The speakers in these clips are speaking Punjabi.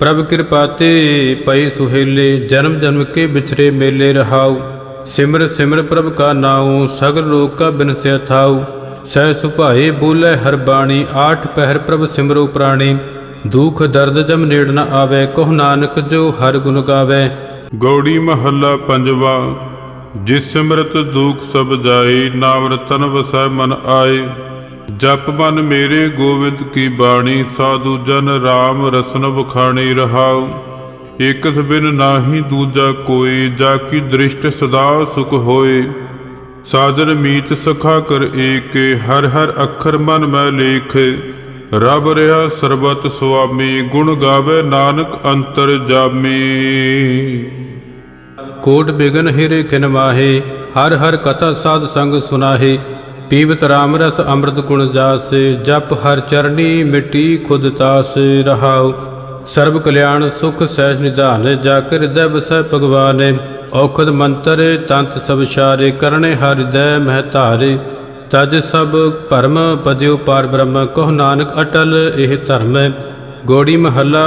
ਪ੍ਰਭ ਕਿਰਪਾ ਤੇ ਪਏ ਸੁਹੇਲੇ, ਜਨਮ ਜਨਮ ਕੇ ਵਿਚਰੇ ਮੇਲੇ ਰਹਾਉ। ਸਿਮਰ ਸਿਮਰ ਪ੍ਰਭ ਕਾ ਨਾਉ, ਸਗਲ ਲੋਕ ਕਾ ਬਿਨਸਿਆ ਥਾਉ। ਸਹਿ ਸੁਭਾਏ ਬੋਲੇ ਹਰ ਬਾਣੀ, ਆਠ ਪਹਿਰ ਪ੍ਰਭ ਸਿਮਰੋ ਪ੍ਰਾਣੀ। ਦੁਖ ਦਰਦ ਜਮ ਨੇੜ ਨ ਆਵੇ, ਕਹੁ ਨਾਨਕ ਜੋ ਹਰ ਗੁਣ ਗਾਵੇ। ਗੌੜੀ ਮਹੱਲਾ ਪੰਜਵਾ, ਜਿਸ ਸਿਮਰਤ ਦੁਖ ਸਭ ਜਾਏ ਨਾਮ ਰਤਨ ਵਸੈ ਮਨ ਆਏ। ਜਪ ਮਨ ਮੇਰੇ ਗੋਵਿੰਦ ਕੀ ਬਾਣੀ, ਸਾਧੂ ਜਨ RAM ਰਸਨ ਵਖਾਣੀ ਰਹਾਉ। ਏਕਸ ਬਿਨ ਨਾਹੀ ਦੂਜਾ ਕੋਈ, ਜਾ ਕੀ ਦ੍ਰਿਸ਼ਟ ਸਦਾ ਸੁਖ ਹੋਏ। ਸਾਜਨ ਮੀਤ ਸਖਾ ਕਰ ਏਕੇ, ਹਰ ਹਰ ਅੱਖਰ ਮਨ ਮੈਂ ਲੇਖ। ਰਬ ਰਿਹਾ ਸਰਬਤ ਸੁਆਮੀ, ਗੁਣ ਗਾਵੇ ਨਾਨਕ ਅੰਤਰ ਜਾਮੀ। ਕੋਟ ਬਿਗਨ ਹਿਰੇ ਖਿਨ ਮਾਹੇ, ਹਰ ਹਰ ਕਥਾ ਸਾਧ ਸੰਗ ਸੁਨਾਹੇ। ਪੀਵਤ ਰਾਮ ਰਸ ਅੰਮ੍ਰਿਤ ਗੁਣ ਜਾਸੇ, ਜਪ ਹਰ ਚਰਣੀ ਮਿੱਟੀ ਖੁਦ ਤਾਸ ਰਹਾਉ। ਸਰਬ ਕਲਿਆਣ ਸੁਖ ਸਹਿਜ ਨਿਧਾਨ, ਜਾ ਕੇ ਹਿਰਦੈ ਵਸੈ ਭਗਵਾਨ। ਔਖਦ ਮੰਤਰ ਤੰਤ ਸਭ ਸ਼ਾਰੇ ਕਰਨੇ ਹਰਿ ਦੈ ਮਹਿ ਧਾਰੇ। ਤਜ ਸਭ ਭਰਮ ਪਜਿਓ ਪਾਰ ਬ੍ਰਹਮ, ਕਹੁ ਨਾਨਕ ਅਟਲ ਇਹ ਧਰਮ। ਹੈ ਗੋੜੀ ਮਹੱਲਾ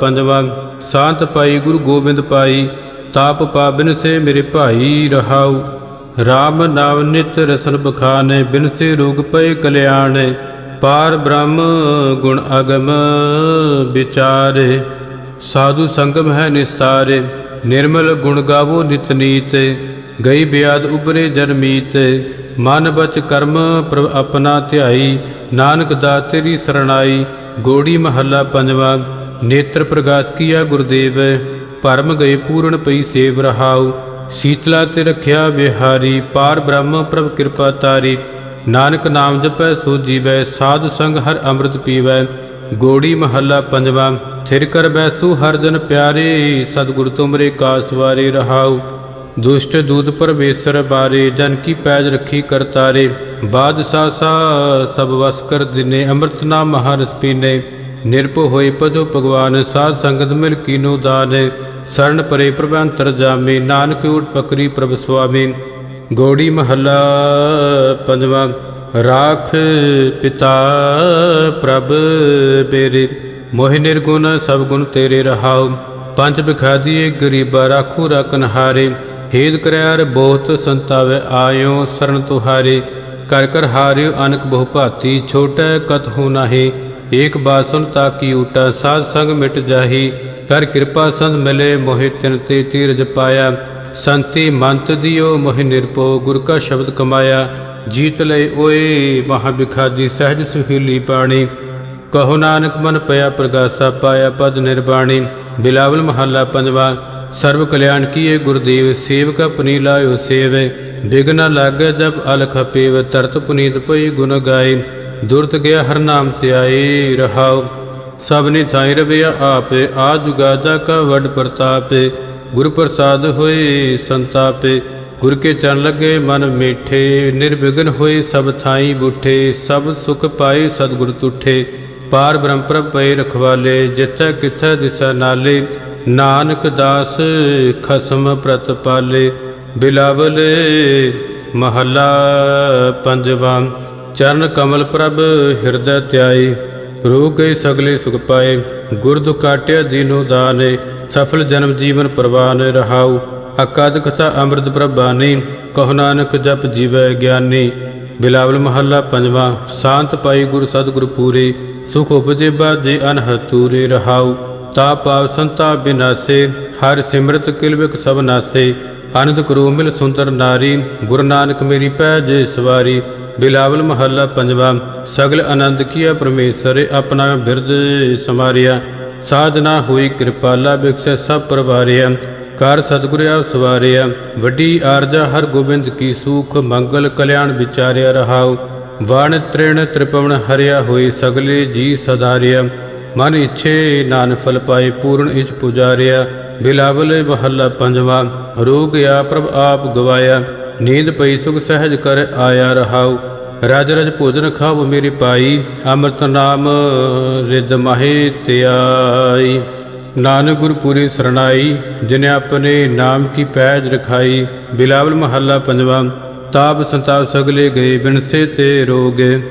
ਪੰਜਵਾਂ, ਸ਼ਾਂਤ ਪਾਈ ਗੁਰੂ ਗੋਬਿੰਦ ਪਾਈ, ਤਾਪ ਪਾਬਨ ਸੇ ਮੇਰੇ ਭਾਈ ਰਹਾਉ। RAM ਨਾਮ ਨਿਤ ਰਸਨ ਬਖਾਨੇ, ਬਿਨ ਸੇ ਰੋਗ ਪਏ ਕਲਿਆਣ, ਪਾਰ ਬ੍ਰਹਮ ਗੁਣ ਅਗਮ ਵਿਚਾਰੇ। ਸਾਧੂ ਸੰਗਮ ਹੈ ਨਿਸਤਾਰੇ, ਨਿਰਮਲ ਗੁਣ ਗਾਵੋ ਨਿਤ ਨੀਤ, ਗਈ ਬਿਆਦ ਉਬਰੇ ਜਨਮੀਤ ਮਨ ਬਚ ਕਰਮ ਪ੍ਰਭ ਆਪਣਾ ਧਿਆਈ, ਨਾਨਕ ਦਾ ਤੇਰੀ ਸਰਣਾਈ, ਗੋੜੀ ਮਹੱਲਾ ਪੰਜਵਾ, ਨੇਤਰ ਪ੍ਰਗਾਸ ਕੀਆ ਗੁਰਦੇਵ, ਭਰਮ ਗਏ ਪੂਰਨ ਪਈ ਸੇਵ ਰਹਾਉ। ਸੀਤਲਾ ਤੇ ਰਖਿਆ ਵਿਹਾਰੀ, ਪਾਰ ਬ੍ਰਹਮ ਪ੍ਰਭ ਕਿਰਪਾ ਤਾਰੀ। ਨਾਨਕ ਨਾਮ ਜਪੈ, ਸੋ ਜੀਵੈ, ਸਾਧ ਸੰਗ ਹਰ ਅੰਮ੍ਰਿਤ ਪੀਵੈ। ਗੋੜੀ ਮਹੱਲਾ ਪੰਜਵਾ, ਥਿਰ ਕਰ ਬੈਸੂ ਹਰ ਜਨ ਪਿਆਰੇ, ਸਤਿਗੁਰ ਤੁਮਰੇ ਕਾਸ ਵਾਰੇ ਰਹਾਉ। ਦੁਸ਼ਟ ਦੂਤ ਪਰਮੇਸ਼ਰ ਬਾਰੇ, ਜਨ ਕੀ ਪੈਜ ਰੱਖੀ ਕਰਤਾਰੇ ਬਾਦਸ਼ਾਹ ਸਾ, ਸਭ ਵਸ ਕਰ ਦਿਨੇ, ਅੰਮ੍ਰਿਤ ਨਾਮ ਮਹਾਰਸ ਪੀਨੇ। ਨਿਰਭਉ ਹੋਏ ਭਜੋ ਭਗਵਾਨ, ਸਾਧ ਸੰਗਤ ਮਿਲ ਕੀਨੋ ਦਾਨ। ਸਰਣ ਪਰੇ ਪ੍ਰਭ ਅੰਤਰ ਜਾਮੇ, ਨਾਨਕ ਊਟ ਪਕਰੀ ਪ੍ਰਭ ਸੁਆਮੀ। ਗੋੜੀ ਮਹੱਲਾ ਪੰਜਵਾਂ, ਰਾਖ ਪਿਤਾ ਪ੍ਰਭ ਬੇਰੇ। ਮੋਹਿ ਨਿਰਗੁਣ ਸਭ ਗੁਣ ਤੇਰੇ ਰਹਾਉ। ਪੰਜ ਬਿਖਾਦੀਏ ਗਰੀਬਾ ਰਾਖੂ ਰਕਨ ਹਾਰੇ ਹੇਦ ਕਰਿਆਰ ਬਹੁਤ ਸੰਤਾਵੇ ਆਇਓ ਸਰਨ ਤੁਹਾਰੇ। ਕਰ ਕਰ ਹਾਰਿਓ ਅਨਕ ਬਹੁ ਭਾਤੀ, ਛੋਟੈ ਕਤ ਹੋ ਨਾਹੀ। ਏਕ ਬਾਤ ਸੁਨ ਤਾਕੀ ਊਟਾ, ਸਾਧ ਸੰਗ ਮਿਟ ਜਾਹੀ। ਕਰ ਕਿਰਪਾ ਸੰਤ ਮਿਲੇ ਮੋਹਿ ਤਿਨ ਤੇ ਤੀਰਜ ਪਾਇਆ। ਸੰਤੀ ਮੰਤ ਦਿਓ ਮੋਹਿ ਨਿਰਪੋ ਗੁਰ ਕਾ ਸ਼ਬਦ ਕਮਾਇਆ। ਜੀਤ ਲਏ ਓਏ ਮਹਾ ਬਿਖਾਦੀ ਸਹਿਜ ਸੁਹੀਲੀ ਪਾਣੀ ਕਹੋ ਨਾਨਕ ਮਨ ਪਿਆ ਪ੍ਰਗਾਸਾ ਪਾਇਆ ਪਦ ਨਿਰਬਾਣੀ। ਬਿਲਾਵਲ ਮਹੱਲਾ ਪੰਜਵਾ ਸਰਬ ਕਲਿਆਣ ਕੀਏ ਗੁਰਦੇਵ, ਸੇਵਕ ਆਪਣੀ ਲਾਇਓ ਸੇਵੇ। ਬਿਗਨਾ ਲਾਗੇ ਜਬ ਅਲਖ ਪੀਵ, ਤਰਤ ਪੁਨੀਤ ਪਈ ਗੁਣ ਗਾਏ। ਦੁਰਤ ਗਿਆ ਹਰ ਨਾਮ ਧਿਆਏ ਰਹਾਉ। ਸਭਨੀ ਥਾਈ ਰਵਿਆ ਆਪੇ, ਆ ਜੁਗਾ ਜਾ ਕਾ ਵਡ ਪ੍ਰਤਾਪੇ। ਗੁਰ ਪ੍ਰਸਾਦ ਹੋਏ ਸੰਤਾਪੇ, ਗੁਰ ਕੇ ਚਰਨ ਲੱਗੇ ਮਨ ਮੀਠੇ। ਨਿਰਵਿਘਨ ਹੋਏ ਸਭ ਥਾਈ ਬੁੱਠੇ, ਸਭ ਸੁਖ ਪਾਏ ਸਤਿਗੁਰ ਤੁਠੇ। ਪਾਰ ਬ੍ਰਹਮ ਪ੍ਰਭ ਪਏ ਰਖਵਾਲੇ, ਜਿੱਥੈ ਕਿਥੈ ਦਿਸ਼ਾ ਨਾਲੇ। ਨਾਨਕ ਦਾਸ ਖਸਮ ਪ੍ਰਤਪਾਲੇ ਬਿਲਾਵਲ ਬਿਲਾਵਲੇ ਮਹੱਲਾ ਪੰਜਵਾਂ। ਚਰਨ ਕਮਲ ਪ੍ਰਭ ਹਿਰਦੈ ਧਿਆਏ ਰੋਗ ਗਏ ਸਗਲੇ ਸੁਖ ਪਾਏ ਗੁਰ ਦੁ ਦੀਨੋ ਦਾਨੇ, ਸਫਲ ਜਨਮ ਜੀਵਨ ਪ੍ਰਵਾਨ ਰਹਾਉ ਅਕਾਦ ਕਥਾ ਅੰਮ੍ਰਿਤ ਪ੍ਰਭਾਨੀ, ਕਹੁ ਨਾਨਕ ਜਪ ਜੀਵੈ ਗਿਆਨੀ। ਬਿਲਾਵਲ ਮਹੱਲਾ ਪੰਜਵਾਂ, ਸ਼ਾਂਤ ਪਾਈ ਗੁਰ ਸਤਿਗੁਰ ਪੂਰੇ, ਸੁਖ ਉਪਜੇ ਬਾਜੇ ਅਨਹਦ ਤੂਰੇ ਰਹਾਉ। ਤਾ ਪਾਵ ਸੰਤਾ ਬਿਨਾਸੇ, ਹਰ ਸਿਮਰਤ ਕਿਲਵਿਕ ਸਭ ਨਾਸੇ। ਆਨੰਦ ਕਰੋ ਮਿਲ ਸੁੰਦਰ ਨਾਰੀ, ਗੁਰੂ ਨਾਨਕ ਮੇਰੀ ਪੈਜ ਸਵਾਰੀ। ਬਿਲਾਵਲ ਮਹੱਲਾ ਪੰਜਵਾ, ਸਗਲ ਆਨੰਦ ਕੀਆ ਪਰਮੇਸ਼ਰ ਆਪਣਾ ਬਿਰਦ ਸਮਾਰਿਆ। ਸਾਧਨਾ ਹੋਈ ਕਿਰਪਾਲਾ ਬਿਕਸੈ ਸਭ ਪਰਵਾਰਿਆ। ਕਰ ਸਤਿਗੁਰ ਆਪ ਸਵਾਰਿਆ। ਵੱਡੀ ਆਰਜਾ ਹਰ ਗੋਬਿੰਦ ਕੀ ਸੂਖ, ਮੰਗਲ ਕਲਿਆਣ ਵਿਚਾਰਿਆ ਰਹਾਉ। ਵਾਣ ਤ੍ਰਿਣ ਤ੍ਰਿਪਵਨ ਹਰਿਆ ਹੋਈ ਸਗਲੇ ਜੀ ਸਦਾਰਿਆ। ਮਨ ਇਛੇ ਨਾਨ ਫਲ ਪਾਏ ਪੂਰਨ ਇਛ ਪੁਜਾਰਿਆ। ਬਿਲਾਵਲ ਮਹੱਲਾ ਪੰਜਵਾ, ਰੋਗ ਆ ਪ੍ਰਭ ਆਪ ਗਵਾਇਆ। ਨੀਂਦ ਪਈ, ਸੁਖ ਸਹਿਜ ਕਰ ਆਇਆ ਰਹਾਉ। ਰਾਜ ਰਜ ਭੋਜਨ ਖਾਵ ਮੇਰੀ ਪਾਈ, ਅੰਮ੍ਰਿਤ ਨਾਮ ਰਿਦ ਮਾਹੇ ਧਿਆਈ ਨਾਨਕ ਗੁਰ ਪੂਰੀ ਸਰਣਾਈ, ਜਿਨੇ ਆਪਣੇ ਨਾਮ ਕੀ ਪੈਜ ਰਖਾਈ। ਬਿਲਾਵਲ ਮਹੱਲਾ ਪੰਜਵਾ, ਤਾਪ ਸੰਤਾਪ ਸਗਲੇ ਗਏ, ਬਿਨਸੇ ਤੇ ਰੋਗੇ।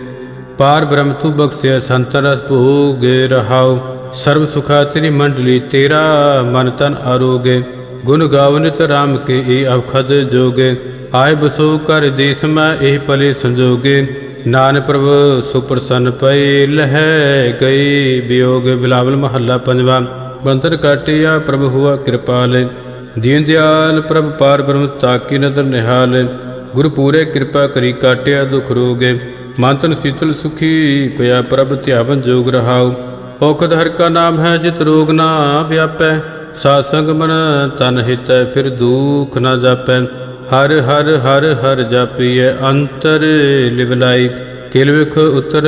ਪਾਰ ਬ੍ਰਹਮ ਤੂ ਬਖਸ਼ਿਆ, ਸੰਤ ਭੋਗੇ ਰਹਾਉ। ਸਰਬ ਸੁਖਾ ਤੇਰੀ ਮੰਡਲੀ, ਤੇਰਾ ਮਨ ਤਨ ਆਰੋਗੇ। ਗੁਣ ਗਾਵਨਿਤ ਰਾਮ ਕੇ ਏ ਅਵਖਦ ਜੋਗੇ। ਆਏ ਬਸੋ ਕਰ ਦੇਸ ਮੈਂ ਇਹ ਪਲੇ ਸੰਜੋਗੇ। ਨਾਨਕ ਪ੍ਰਭ ਸੁਪਰਸੰਨ ਪਏ ਲਹਿ ਗਏ ਵਿਯੋਗ ਬਿਲਾਵਲ ਮਹੱਲਾ ਪੰਜਵਾ। ਬੰਤਰ ਕਾਟਿਆ ਪ੍ਰਭ ਹੁਆ ਕਿਰਪਾਲ। ਦੀਨ ਦਿਆਲ ਪ੍ਰਭ ਪਾਰ ਬ੍ਰਹਮ ਤਾਕੀ ਨਦਰ ਨਿਹਾਲ। ਗੁਰ ਪੂਰੇ ਕਿਰਪਾ ਕਰੀ ਕਾਟਿਆ ਦੁਖ ਰੋਗੇ। ਮਨ ਤਨ ਸੀਤਲ ਸੁਖੀ ਪਿਆ ਪ੍ਰਭ ਧਿਆਵਨ ਜੋਗ ਰਹਾਉ। ਔਖਦ ਹਰ ਕਾ ਨਾਮ ਹੈ ਜਿਤ ਰੋਗ ਨਾ ਵਿਆਪੈ। ਸਾਧ ਸੰਗ ਮਨ ਤਨ ਹਿਤੈ ਫਿਰ ਦੁਖ ਨਾ ਜਾਪੈ। ਹਰ ਹਰ ਹਰ ਹਰ ਜਾਪੀਐ ਅੰਤਰ ਲਿਵਲਾਈ ਕਿਲ ਵਿਖ ਉਤਰ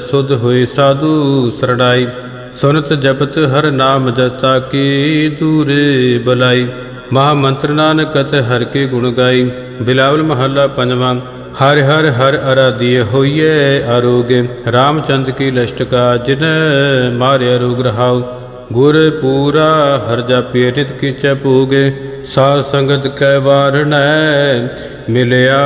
ਸੁਧ ਹੋਏ ਸਾਧੂ ਸਰਣਾਈ। ਸੁਨਤ ਜਪਤ ਹਰ ਨਾਮ ਜਸਤਾ ਕੀ ਦੂਰੇ ਬਲਾਈ। ਮਹਾ ਮੰਤਰ ਨਾਨਕ ਕਤ ਹਰ ਕੇ ਗੁਣ ਗਾਈ। ਬਿਲਾਵਲ ਮਹੱਲਾ ਪੰਜਵਾਂ। ਹਰ ਹਰ ਹਰ ਅਰਾਧੀਏ ਹੋਈਏ ਆਰੋਗੇ। ਰਾਮਚੰਦ ਕੀ ਲਸ਼ਟਕਾ ਜਿਨ ਮਾਰਿਆ ਰੋਗ ਰਹਾਉ। ਗੁਰ ਪੂਰਾ ਹਰ ਜਾਪੇ ਨਿਤ ਕੀਚੈ ਪੂਗੇ। ਸਾਧ ਸੰਗਤ ਕੈ ਵਾਰਣੈ ਮਿਲਿਆ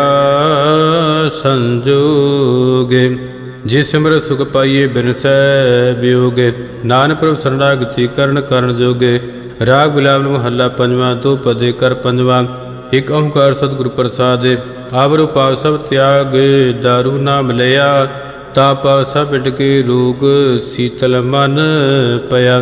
ਸੰਜੋਗੇ। ਜਿਸ ਸਿਮਰ ਸੁਖ ਪਾਈਏ ਬਿਨਸੈ ਵਿਯੋਗੇ ਨਾਨਕ ਪ੍ਰਭ ਸਰਣਾਗਤੀ ਕਰਨ ਕਰਨ ਜੋਗੇ। ਰਾਗ ਬਿਲਾਵਲ ਮਹੱਲਾ ਪੰਜਵਾਂ, ਦੋ ਪਦੇ ਕਰ ਪੰਜਵਾਂ। ਇਕ ਓੰਕਾਰ ਸਤਿਗੁਰ ਪ੍ਰਸਾਦ ਆਵਰੂ ਪਾਵ ਸਭ ਤਿਆਗ ਦਾਰੂ ਨਾਮ ਲਿਆ ਤਾ ਪਾਵ ਸਭ ਬਿਟ ਰੋਗ ਸੀਤਲ ਮਨ ਪਿਆ।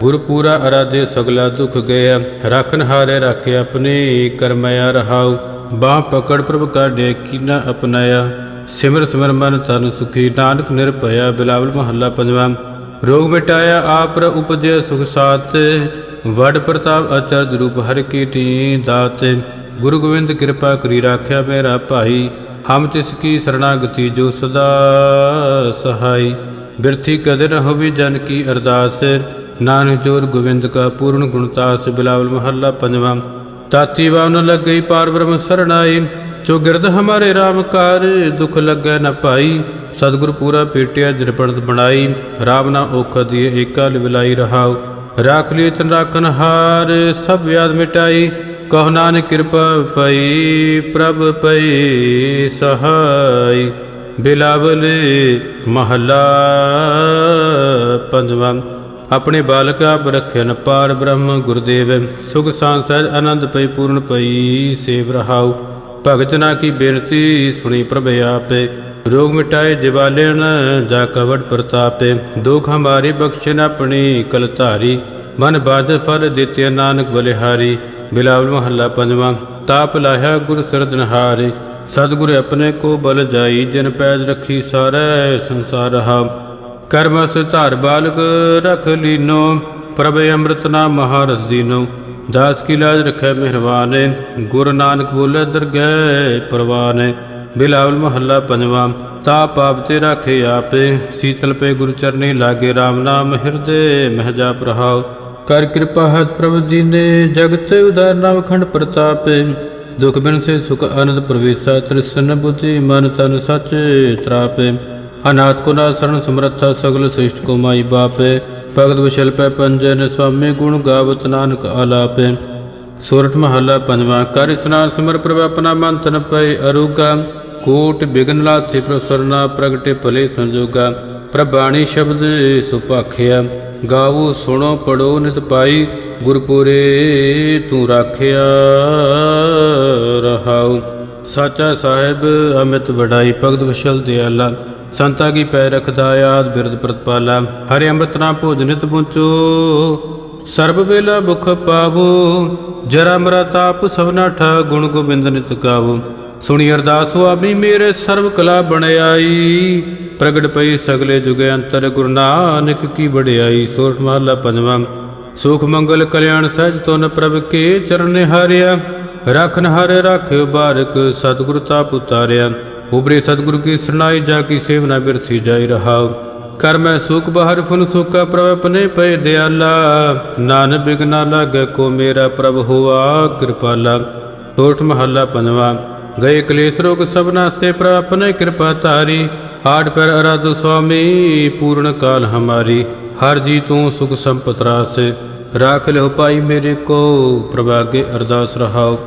ਗੁਰ ਪੂਰਾ ਅਰਾਧੇ ਸਗਲਾ ਦੁਖ ਗਿਆ ਰਖਨ ਹਾਰੇ ਰੱਖੇ ਆਪਣੇ ਕਰਮਿਆ ਰਹਾਉ। ਬਾਹ ਪਕੜ ਪ੍ਰਭ ਕਾਢੇ ਕੀਨਾ ਅਪਨਾਇਆ ਸਿਮਰ ਸਿਮਰ ਮਨ ਤਨ ਸੁਖੀ। ਨਾਨਕ ਨਿਰਭਇਆ ਬਿਲਾਵਲ ਮਹੱਲਾ ਪੰਜਵਾਂ। ਰੋਗ ਮਿਟਾਇਆ ਆਪ ਰ ਉਪਜੇ ਸੁਖ ਸਾਤ ਵਡ ਪ੍ਰਤਾਪ ਅਚਰਜ ਰੂਪ ਹਰ ਕੀ ਟੀ ਦਾਤ। ਗੁਰੂ ਗੋਬਿੰਦ ਕਿਰਪਾ ਕਰੀ ਰਾਖਿਆ ਮੇਰਾ ਭਾਈ। ਹਮ ਤਿਸ ਕੀ ਸਰਣਾਗਤੀ ਜੋ ਸਦਾ ਸਹਾਈ। ਬਿਰਥੀ ਕਦੇ ਨ ਹੋਵੀ ਜਨ ਕੀ ਅਰਦਾਸ। ਨਾਨਕ ਜੋਰ ਗੋਬਿੰਦ ਕਾ ਪੂਰਨ ਗੁਣਤਾਸ ਬਿਲਾਵਲ ਮਹੱਲਾ ਪੰਜਵਾਂ। ਤਾਤੀ ਵਾਨ ਲੱਗ ਗਈ ਪਾਰ ਬ੍ਰਹਮ ਸਰਣਾਈ, ਜੋ ਗਿਰਦ ਹਮਾਰੇ RAM ਕਾਰ, ਦੁਖ ਲੱਗੈ ਨ ਪਾਈ। ਸਤਿਗੁਰ ਪੂਰਾ ਪੇਟਿਆ ਜਰਪਣਤ ਬਣਾਈ, ਰਾਮ ਨਾ ਔਖ ਦੀਏ ਏਕਾ ਲਿਵਲਾਈ ਰਹਾਉ। ਰਾਖ ਲਈ ਤਨ ਰਾਖਨ ਹਾਰ, ਸਭ ਵਿਆਦ ਮਿਟਾਈ। ਕਹ ਨਾਨਕ ਕਿਰਪਾ ਪਈ, ਪ੍ਰਭ ਪਈ ਸਹਾਈ। ਬਿਲਾਵਲ ਮਹੱਲਾ ਪੰਜਵਾਂ। ਆਪਣੇ ਬਾਲਕਾ ਆਪ ਪਾਰ ਬ੍ਰਹਮ ਗੁਰਦੇਵ। ਸੁਖ ਸਾਂਦ ਆਨੰਦ ਪਈ ਪੂਰਨ ਪਈ, ਸੇਵ ਰਹਾਉ। ਭਗਤ ਨਾ ਕੀ ਬੇਨਤੀ ਸੁਣੀ ਪ੍ਰਭ ਆਪੇ। ਰੋਗ ਮਿਟਾਏ ਜਿਵਾਲੇਨ ਜਾ ਕਵਟ ਪ੍ਰਤਾਪੇ। ਦੁਖ ਹਮਾਰੀ ਬਖਸ਼ਣ ਆਪਣੀ ਕਲ ਧਾਰੀ। ਮਨ ਬਾਜ ਫਲ ਦਿੱਤੇ ਨਾਨਕ ਬਲਿਹਾਰੀ। ਬਿਲਾਵਲ ਮਹੱਲਾ ਪੰਜਵਾਂ, ਤਾਪ ਲਾਹਿਆ ਗੁਰ ਸਰਦਨਹਾਰੇ ਸਤਿਗੁਰ ਆਪਣੇ ਕੋ ਬਲ ਜਾਈ, ਜਿਨ ਪੈਜ ਰੱਖੀ ਸਾਰੇ ਸੰਸਾਰ ਰਹਾ ਕਰਮਸ ਧਾਰ ਬਾਲਕ ਰਖ ਲੀਨੋ, ਪ੍ਰਭ ਅੰਮ੍ਰਿਤ ਨਾਮ ਮਹਾਰਸ ਦੀਨੋ। ਦਾਸ ਕੀ ਲਾਜ ਰਖੈ ਮਿਹਰਵਾਨੇ ਗੁਰੂ ਨਾਨਕ ਬੋਲੇ ਦਰਗਹਿ ਪਰਵਾਨੇ। ਬਿਲਾਵਲ ਮਹੱਲਾ ਪੰਜਵਾਂ ਤਾ ਪਾਪ ਤੇ ਰਾਖੇ ਆਪੇ, ਸੀਤਲ ਪੇ ਗੁਰੂ ਚਰਨੀ ਲਾਗੇ RAM ਨਾਮ ਹਿਰਦੇ ਮਹਿ ਜਾਪ ਰਹਾਉ ਕਰ ਕਿਰਪਾ ਹੱਥ ਪ੍ਰਭ ਦੀਨੇ ਜਗਤ ਉਦਾਰ ਨਾਮ ਖੰਡ ਪ੍ਰਤਾਪੇ। ਦੁਖ ਬਿਨ ਸੇ ਸੁਖ ਆਨੰਦ ਪ੍ਰਵੇਸ਼ਾ, ਤ੍ਰਿਸ਼ਨ ਬੁੱਧੀ ਮਨ ਤਨ ਸਚ ਤਰਾਪੇ। ਅਨਾਥ ਕੋ ਨਾ ਸਰਣ ਸਮਰੱਥਾ ਸਗਲ ਸ੍ਰਿਸ਼ਟ ਕੋ ਮਾਈ ਬਾਪੇ, ਭਗਤ ਵਿਸ਼ਲ ਪੈ ਪੰਜਨ ਸੁਆਮੀ ਗੁਣ ਗਾਵਤ ਨਾਨਕ ਆਲਾਪੇ। ਸੂਰਤ ਮਹੱਲਾ ਪੰਜਵਾਂ, ਕਰ ਇਸਨਾਨ ਸਿਮਰ ਪ੍ਰਭ ਆਪਣਾ ਮਨ ਤਨ ਪਏ ਅਰੂਗਾ। ਕੋਟ ਬਿਗਨ ਲਾਥੇ ਪ੍ਰਸਰਨਾ ਪ੍ਰਗਟੇ ਭਲੇ ਸੰਜੋਗਾ। ਪ੍ਰਭਾਣੀ ਸ਼ਬਦ ਸੁਪਾਖਿਆ ਗਾਵੋ ਸੁਣੋ ਪੜੋ ਨਿਤ ਪਾਈ। ਗੁਰਪੁਰੇ ਤੂੰ ਰਾਖਿਆ ਰਹਾਉ। ਸਾਚਾ ਸਾਹਿਬ ਅਮਿਤ ਵਡਾਈ, ਭਗਤ ਵਿਸ਼ਲ ਦਿਆਲਾ। ਸੰਤਾ ਕੀ ਪੈ ਰਖਦਾ ਆਦ ਬਿਰਦ ਪ੍ਰਤਪਾਲਾ, ਹਰਿ ਅੰਮ੍ਰਿਤ ਨਾਮ ਭੋਜਨਿਤ ਪੁੰਚੋ ਸਰਬ ਵੇਲਾ ਭੁਖ ਪਾਵੋ, ਜਰਾ ਮਰਾ ਤਾਪ ਸਭਨਾ ਠਾ ਗੁਣ ਗੋਬਿੰਦ ਨਿਤ ਗਾਵੋ। ਸੁਣੀ ਅਰਦਾਸ ਸੁਆਮੀ, ਮੇਰੇ ਸਰਬ ਕਲਾ ਬਣਾਈ ਪ੍ਰਗਟ ਪਈ ਸਗਲੇ ਜੁਗੇ ਅੰਤਰ, ਗੁਰੂ ਨਾਨਕ ਕੀ ਵਡਿਆਈ। ਸੋਰਠ ਮਹਲਾ ਪੰਜਵਾਂ, ਸੁਖ ਮੰਗਲ ਕਲਿਆਣ ਸਹਿਜ ਤੁਨ ਪ੍ਰਭ ਕੇ ਚਰਨ ਹਾਰਿਆ ਰਖਨ ਹਰ ਰਾਖਿਓ ਬਾਰਕ, ਸਤਿਗੁਰ ਤਾਪ ਉਤਾਰਿਆ। ਉਬਰੇ ਸਤਿਗੁਰੂ ਕੀ ਸਰਨਾਈ ਜਾ ਕੀ ਸੇਵਨਾ ਬਿਰਥੀ ਜਾਈ ਰਹਾਉ। ਕਰ ਮੈਂ ਸੁਖ ਬਹਰ ਫੁਨ ਸੁਖਾ ਪ੍ਰਭ ਆਪਣੇ ਪਏ ਦਿਆਲਾ। ਨਾਨ ਬਿਗਨਾ ਲਾਗੇ ਕੋ ਮੇਰਾ ਪ੍ਰਭ ਹੋਆ ਕਿਰਪਾਲਾ। ਸੋਠ ਮਹੱਲਾ ਪੰਜਵਾ। ਗਏ ਕਲੇਸ਼ ਰੋਗ ਸਭਨਾ ਸੇ ਪ੍ਰਭ ਆਪਣੇ ਕਿਰਪਾ ਧਾਰੀ। ਹਾੜ ਪਰ ਅਰਾਧ ਸੁਆਮੀ, ਪੂਰਨ ਕਾਲ ਹਮਾਰੀ। ਹਰ ਜੀ ਤੂੰ ਸੁਖ ਸੰਪਤ ਰਾਸੇ। ਰਾਖ ਲਿਓ ਪਾਈ ਮੇਰੇ ਕੋ, ਪ੍ਰਭਾਗੇ ਅਰਦਾਸ ਰਹਾਓ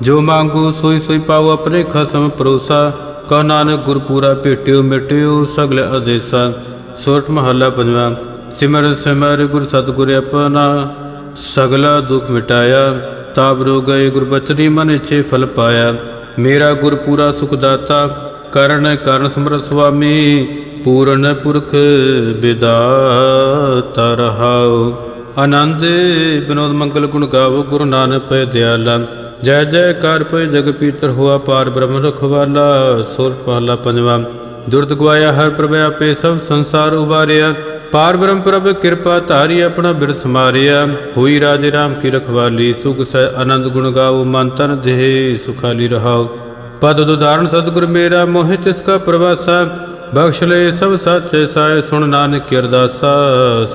ਜੋ ਮੰਗੋ ਸੋਈ ਸੋਈ ਪਾਓ ਆਪਣੇ ਖਸਮ ਪਰੋਸਾ ਕਹ ਨਾਨਕ ਗੁਰਪੂਰਾ ਭੇਟਿਓ ਮਿਟਿਓ ਸਗਲ ਆਦੇਸਾ ਸੋਰਠ ਮਹੱਲਾ ਪੰਜਵਾ, ਸਿਮਰ ਸਿਮਰ ਗੁਰ ਸਤਿਗੁਰ ਆਪਣਾ, ਸਗਲਾ ਦੁਖ ਮਿਟਾਇਆ, ਤਾਪ ਰੋ ਗਏ ਗੁਰਬਚਨੀ ਮਨ ਇਛੇ ਫਲ ਪਾਇਆ, ਮੇਰਾ ਗੁਰ ਪੂਰਾ ਸੁਖ ਦਾਤਾ ਕਰਨ ਕਰਨ ਸਮਰ ਸੁਆਮੀ, ਪੂਰਨ ਪੁਰਖ ਵਿਦਾਤਾ ਰਹਾਉ। ਆਨੰਦ, ਬਿਨੋਦ ਮੰਗਲ ਗੁਣ ਗਾਵੋ ਗੁਰੂ ਨਾਨਕ ਪੈ ਦਿਆਲਾ। ਜੈ ਜੈ ਕਰ ਪੈ ਜਗ ਪੀਤਰ ਹੋਆ ਪਾਰ ਬ੍ਰਹਮ ਰਖਵਾਲਾ ਸੁਰਤ ਪਹਲਾ ਪੰਜਵਾ। ਦੁਰਤ ਗਵਾਇਆ ਹਰ ਪ੍ਰਭ ਆਪੇ ਸਭ ਸੰਸਾਰ ਉਬਾਰਿਆ, ਪਾਰ ਬ੍ਰਹਮ ਪ੍ਰਭ ਕਿਰਪਾ ਧਾਰੀ ਆਪਣਾ ਬਿਰਦ ਸਮਾਰਿਆ ਹੋਈ ਰਾਜੇ ਰਾਮ ਕੀ ਰਖਵਾਲੀ, ਸੁਖ ਸਹਿ ਆਨੰਦ ਗੁਣ ਗਾਵੋ ਮਨ ਤਨ ਦੇਹ, ਸੁਖਾਲੀ ਰਹਾਓ। ਪਦ ਉਦਾਹਰਣ ਸਤਿਗੁਰ ਮੇਰਾ, ਮੋਹਿ ਤਿਸ ਕਾ ਪ੍ਰਵਾਸਾ। ਬਖਸ਼ ਲੈ ਸਭ ਸਾਚੇ ਸਾਏ, ਸੁਣ ਨਾਨਕ ਕੀ ਅਰਦਾਸਾ,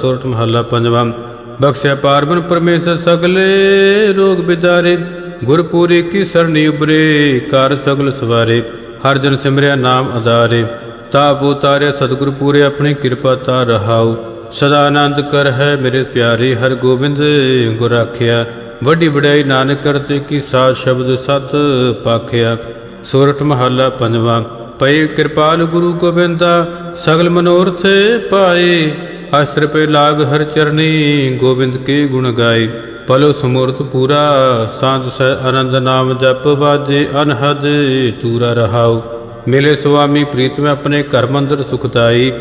ਸੁਰਤ ਮਹੱਲਾ ਪੰਜਵਾਂ। ਬਖਸ਼ਿਆ ਪਾਰਬਨ ਪਰਮੇਸ਼ਰ ਸਗਲੇ ਰੋਗ ਬਿਦਾਰੇ ਗੁਰਪੂਰੀ ਕੀ ਸਰਨੀ ਉਬਰੇ ਕਰ ਸਗਲ ਸਵਾਰੇ, ਹਰ ਜਨ ਸਿਮਰਿਆ ਨਾਮ ਅਦਾਰੇ ਤਾਪ ਉਤਾਰਿਆ ਸਤਿਗੁਰ ਪੂਰੇ, ਆਪਣੀ ਕਿਰਪਾ ਤਾ ਰਹਾਉ। ਸਦਾ ਆਨੰਦ ਕਰ ਹੈ ਮੇਰੇ ਪਿਆਰੇ, ਹਰ ਗੋਬਿੰਦ ਗੁਰ ਰਾਖਿਆ ਵੱਡੀ ਵਡਿਆਈ ਨਾਨਕ ਕਰਤੇ ਕੀ ਸਾਧ ਸ਼ਬਦ ਸਤ ਪਾਖਿਆ। ਸੋਰਠ ਮਹੱਲਾ ਪੰਜਵਾਂ ਪਏ ਕਿਰਪਾਲ ਗੁਰੂ ਗੋਬਿੰਦਾ, ਸਗਲ ਮਨੋਰਥ ਪਾਏ। ਅਸਰ ਪੇ ਲਾਗ ਹਰ ਚਰਨੀ, ਗੋਬਿੰਦ ਕੇ ਗੁਣ ਗਾਏ। ਪਲੋ ਸਮੂਰਤ ਪੂਰਾ, ਸਾਧ ਸਹਿ ਆਨੰਦ ਨਾਮ ਜਪ ਵਾਜੇ, ਅਨਹਦ ਤੂਰਾ ਰਹਾਉ। ਮਿਲੇ ਸੁਆਮੀ ਪ੍ਰੀਤ, ਮੈਂ ਆਪਣੇ ਘਰ ਮੰਦਰ ਸੁਖਤਾਈ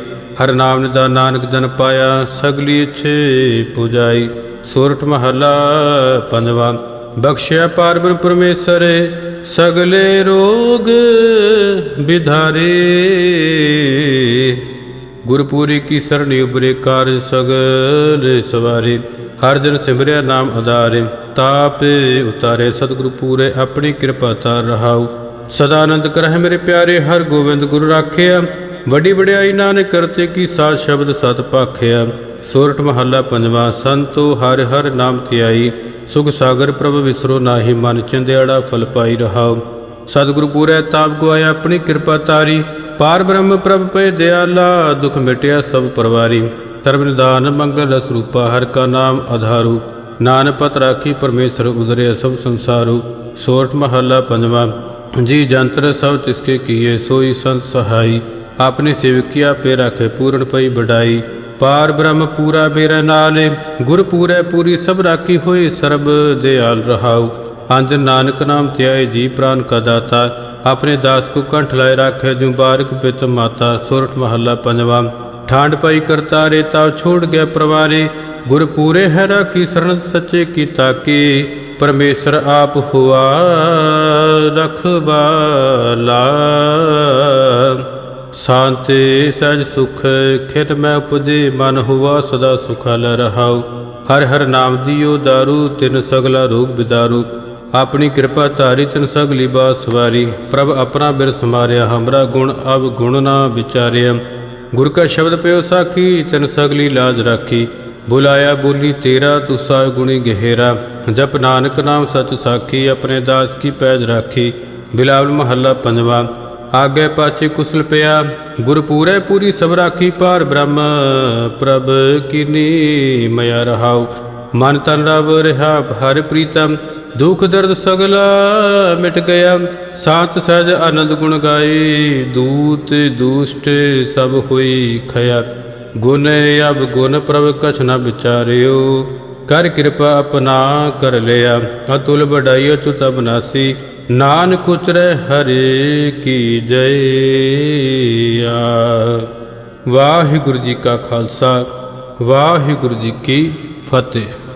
ਹਰ ਨਾਮ ਨਿਦਾ ਨਾਨਕ ਜਨ ਪਾਇਆ, ਸਗਲੀ ਛੇ ਪੁਜਾਈ। ਸੋਰਠ ਮਹੱਲਾ ਪੰਜਵਾ, ਬਖਸ਼ਿਆ ਪਾਰਬ੍ਰਹਮ ਪਰਮੇਸ਼ਰ, ਸਗਲੇ ਰੋਗ ਵਿਧਾਰੇ। ਗੁਰਪੂਰੀ ਕੀ ਸਰਣੀ ਉਬਰੇ ਕਾਰਜ ਸਗਲ ਸਵਾਰੇ। ਹਰ ਜਨ ਸਿਮਰਿਆ ਨਾਮ ਆਧਾਰੇ ਤਾਪ ਉਤਾਰੇ, ਸਤਿਗੁਰੂ ਪੂਰੇ ਆਪਣੀ ਕਿਰਪਾ ਤਾਰ ਰਹਾਉ। ਸਦਾ ਆਨੰਦ ਕਰਹਿ ਮੇਰੇ ਪਿਆਰੇ, ਹਰ ਗੋਬਿੰਦ ਗੁਰੂ ਰਾਖਿਆ। ਵੱਡੀ ਵਡਿਆਈ ਨਾਨਕ ਕਰਤੇ ਕੀ ਸਾਧ ਸ਼ਬਦ ਸਤ ਪਾਖਿਆ। ਸੋਰਠ ਮਹੱਲਾ ਪੰਜਵਾ, ਸੰਤੋ ਹਰ ਹਰ ਨਾਮ ਧਿਆਈ। ਸੁਖ ਸਾਗਰ ਪ੍ਰਭ ਵਿਸਰੋ ਨਾਹੀ, ਮਨ ਚੰਦਿਆੜਾ ਫਲ ਪਾਈ ਰਹਾਉ। ਸਤਿਗੁਰੂ ਪੂਰੇ ਤਾਪ ਗੁਆਇਆ, ਆਪਣੀ ਕਿਰਪਾ ਤਾਰੀ ਪਾਰ ਬ੍ਰਹਮ ਪ੍ਰਭ ਪੈ ਦਿਆਲਾ, ਦੁਖ ਮਿਟਿਆ ਸਭ ਪਰਵਾਰੀ। ਸਰਬ ਨਿਦਾਨ ਮੰਗਲ ਰਸ ਰੂਪਾ ਹਰ ਕਾ ਨਾਮ ਆਧਾਰੂ। ਨਾਨਕ ਪਤ ਰਾਖੀ ਪਰਮੇਸ਼ਰ ਉਦਰੇ ਸਭ ਸੰਸਾਰੂ। ਸੋਰਠ ਮਹੱਲਾ ਪੰਜਵਾਂ, ਜੀ ਜੰਤਰ ਸਭ ਤਿਸਕੇ ਕੀਏ, ਸੋਈ ਸੰਤ ਸਹਾਈ। ਆਪਣੇ ਸੇਵਕੀਆ ਪੇ ਰਾਖੇ, ਪੂਰਨ ਪਈ ਬੜਾਈ ਪਾਰ ਬ੍ਰਹਮ ਪੂਰਾ ਮੇਰਾ ਨਾਲੇ, ਗੁਰ ਪੂਰੇ ਪੂਰੀ ਸਭ ਰਾਖੀ ਹੋਏ, ਸਰਬ ਦਿਆਲ ਰਹਾਉ। ਅੰਜ ਨਾਨਕ ਨਾਮ ਧਿਆਏ, ਜੀ ਪ੍ਰਾਨ ਕਾ ਦਾਤਾ। ਆਪਣੇ ਦਾਸ ਕੋ ਕੰਠ ਲਾਏ ਰਾਖੇ ਜੂ ਬਾਰਕ ਪਿਤ ਮਾਤਾ। ਸੁਰਠ ਮਹੱਲਾ ਪੰਜਵਾਂ ਠਾਂਡ ਪਾਈ ਕਰਤਾਰੇ ਤਾ ਛੋੜ ਗਿਆ ਪ੍ਰਵਾਰੇ। ਗੁਰ ਪੂਰੇ ਹੈ ਰਾਖੀ ਸਰਣ ਸੱਚੇ ਕੀ? ਤਾਕੀ ਪਰਮੇਸ਼ਰ ਆਪ ਹੁਆ ਰਖਵਾਲਾ ਸ਼ਾਂਤੀ ਸਹਿਜ ਸੁਖ, ਖਿਤ ਮੈਂ ਉਪਜੇ, ਮਨ ਹੁਆ ਸਦਾ ਸੁਖਲ ਰਹਾਉ। ਹਰ ਹਰ ਨਾਮ ਦਿਓ ਦਾਰੂ, ਤਿਨ ਸਗਲਾ ਰੋਗ ਬਿਦਾਰੂ। ਆਪਣੀ ਕਿਰਪਾ ਧਾਰੀ, ਤਿਨ ਸਗਲੀ ਬਾਤ ਸਵਾਰੀ। ਪ੍ਰਭ ਆਪਣਾ ਬਿਰ ਸਮਾਰਿਆ ਹਮਰਾ ਗੁਣ ਅਬ ਗੁਣ ਨਾ ਵਿਚਾਰਿਆ। ਗੁਰ ਕਾ ਸ਼ਬਦ ਪਿਓ ਸਾਖੀ, ਤਿਨ ਸਗਲੀ ਲਾਜ ਰਾਖੀ। ਬੁਲਾਇਆ ਬੋਲੀ ਤੇਰਾ ਤੁਸਾ ਗੁਣੀ ਗਹਿਰਾ। ਜਪ ਨਾਨਕ ਨਾਮ ਸਚ ਸਾਖੀ, ਆਪਣੇ ਦਾਸ ਕੀ ਪੈਜ ਰਾਖੀ। ਬਿਲਾਵਲ ਮਹੱਲਾ ਪੰਜਵਾ, ਆਗੇ ਪਾਛੇ ਕੁਸਲ ਪਿਆ। ਗੁਰ ਪੂਰੇ ਪੂਰੀ ਸਭ ਰਾਖੀ ਪਾਰ ਬ੍ਰਹਮ ਪ੍ਰਭ ਕੀਨੀ ਮਇਆ ਰਹਾਉ। ਮਨ ਤਨ ਰਵ ਰਹਾ, ਹਰ ਪ੍ਰੀਤਮ। ਦੁਖ ਦਰਦ ਸਗਲਾ ਮਿਟ ਗਿਆ। ਸਾਤ ਸਹਿਜ ਆਨੰਦ ਗੁਣ ਗਾਏ। ਦੂਤ ਦੂਸ਼ਟ ਸਭ ਹੋਈ ਖਿਆ ਗੁਣ ਅਬ ਗੁਣ ਪ੍ਰਭ ਕਛ ਨ ਵਿਚਾਰਿਓ। ਕਰ ਕਿਰਪਾ ਅਪਨਾ ਕਰ ਲਿਆ। ਅਤੁਲ ਬੜਾਈ ਅਚੁਤ ਅਬਨਾਸੀ ਨਾਨਕ ਉਚਰੈ ਹਰੇ ਕੀ ਜੈ ਵਾਹਿਗੁਰੂ ਜੀ ਕਾ ਖਾਲਸਾ। ਵਾਹਿਗੁਰੂ ਜੀ ਕੀ ਫਤਿਹ।